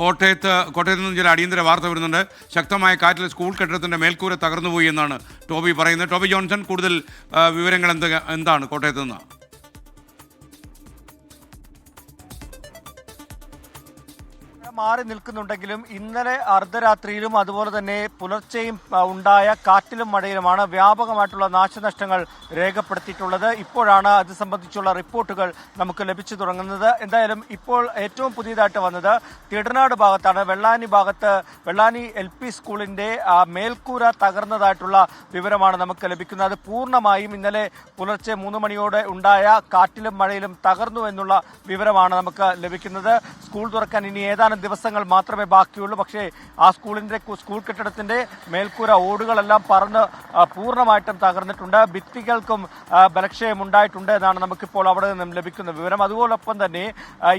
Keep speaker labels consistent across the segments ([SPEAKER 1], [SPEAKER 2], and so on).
[SPEAKER 1] കോട്ടയത്ത് കോട്ടയത്ത് നിന്ന് ചില അടിയന്തര വാർത്ത വരുന്നുണ്ട്. ശക്തമായ കാറ്റിൽ സ്കൂൾ കെട്ടിടത്തിന്റെ മേൽക്കൂര തകർന്നുപോയി എന്നാണ് ടോബി പറയുന്നത്. ടോബി ജോൺസൺ കൂടുതൽ വിവരങ്ങൾ എന്ത് എന്താണ് കോട്ടയത്ത് നിന്ന്?
[SPEAKER 2] മാറി നിൽക്കുന്നുണ്ടെങ്കിലും ഇന്നലെ അർദ്ധരാത്രിയിലും അതുപോലെ തന്നെ പുലർച്ചെയും ഉണ്ടായ കാറ്റിലും മഴയിലുമാണ് വ്യാപകമായിട്ടുള്ള നാശനഷ്ടങ്ങൾ രേഖപ്പെടുത്തിയിട്ടുള്ളത്. ഇപ്പോഴാണ് അത് സംബന്ധിച്ചുള്ള റിപ്പോർട്ടുകൾ നമുക്ക് ലഭിച്ചു തുടങ്ങുന്നത്. എന്തായാലും ഇപ്പോൾ ഏറ്റവും പുതിയതായിട്ട് വന്നത് തിടനാട് ഭാഗത്താണ്. വെള്ളാനി ഭാഗത്ത് വെള്ളാനി എൽ പി സ്കൂളിന്റെ ആ, മേൽക്കൂര തകർന്നതായിട്ടുള്ള വിവരമാണ് നമുക്ക് ലഭിക്കുന്നത്. അത് പൂർണമായും ഇന്നലെ പുലർച്ചെ മൂന്ന് മണിയോടെ ഉണ്ടായ കാറ്റിലും മഴയിലും തകർന്നു എന്നുള്ള വിവരമാണ് നമുക്ക് ലഭിക്കുന്നത്. സ്കൂൾ തുറക്കാൻ ഇനി ഏതാനും ദിവസങ്ങൾ മാത്രമേ ബാക്കിയുള്ളൂ. പക്ഷേ ആ സ്കൂളിന്റെ സ്കൂൾ കെട്ടിടത്തിന്റെ മേൽക്കൂര ഓടുകളെല്ലാം പറന്ന് പൂർണമായിട്ടും തകർന്നിട്ടുണ്ട്. ഭിത്തികൾക്കും ആ, ബലക്ഷയം ഉണ്ടായിട്ടുണ്ട് എന്നാണ് നമുക്കിപ്പോൾ അവിടെ നിന്നും ലഭിക്കുന്ന വിവരം. അതുപോലൊപ്പം തന്നെ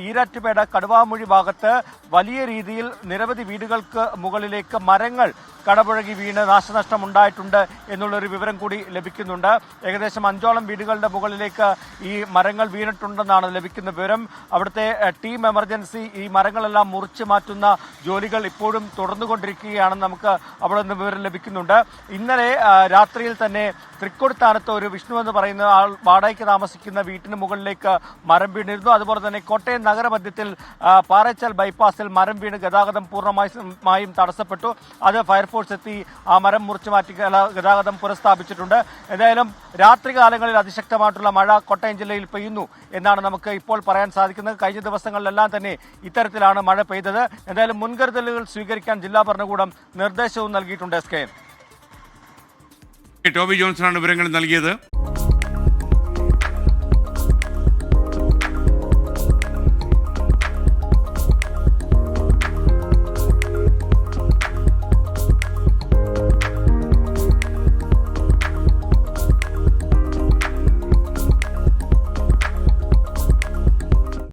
[SPEAKER 2] ഈരാറ്റുപേട കടുവാമൊഴി ഭാഗത്ത് വലിയ രീതിയിൽ നിരവധി വീടുകൾക്ക് മുകളിലേക്ക് മരങ്ങൾ കടപുഴകി വീണ് നാശനഷ്ടം ഉണ്ടായിട്ടുണ്ട് എന്നുള്ളൊരു വിവരം കൂടി ലഭിക്കുന്നുണ്ട്. ഏകദേശം അഞ്ചോളം വീടുകളുടെ മുകളിലേക്ക് ഈ മരങ്ങൾ വീണിട്ടുണ്ടെന്നാണ് ലഭിക്കുന്ന വിവരം. അവിടുത്തെ ടീം എമർജൻസി ഈ മരങ്ങളെല്ലാം മുറിച്ചു മാറ്റുന്ന ജോലികൾ ഇപ്പോഴും തുടർന്നുകൊണ്ടിരിക്കുകയാണെന്ന് നമുക്ക് അവിടെ നിന്ന് വിവരം ലഭിക്കുന്നുണ്ട്. ഇന്നലെ രാത്രിയിൽ തന്നെ തൃക്കൊടുത്താനത്ത് ഒരു വിഷ്ണു എന്ന് പറയുന്ന ആൾ വാടകയ്ക്ക് താമസിക്കുന്ന വീട്ടിന് മുകളിലേക്ക് മരം വീണിരുന്നു. അതുപോലെ തന്നെ കോട്ടയം നഗരമധ്യത്തിൽ പാറച്ചൽ ബൈപ്പാസിൽ മരം വീണ് ഗതാഗതം പൂർണമായും തടസ്സപ്പെട്ടു. അത് ഫയർഫോഴ്സ് എത്തി ആ മരം മുറിച്ചു മാറ്റി ഗതാഗതം പുനഃസ്ഥാപിച്ചിട്ടുണ്ട്. എന്തായാലും രാത്രികാലങ്ങളിൽ അതിശക്തമായിട്ടുള്ള മഴ കോട്ടയം ജില്ലയിൽ പെയ്യുന്നു എന്നാണ് നമുക്ക് ഇപ്പോൾ പറയാൻ സാധിക്കുന്നത്. കഴിഞ്ഞ ദിവസങ്ങളിലെല്ലാം തന്നെ ഇത്തരത്തിലാണ് മഴ പെയ്തത് എന്തായാലും മുൻകരുതലുകൾ സ്വീകരിക്കാൻ ജില്ലാ ഭരണകൂടം നിർദ്ദേശവും നൽകിയിട്ടുണ്ട് എസ് കെ.
[SPEAKER 1] ടോബി ജോൺസണാണ് വിവരങ്ങൾ നൽകിയത്.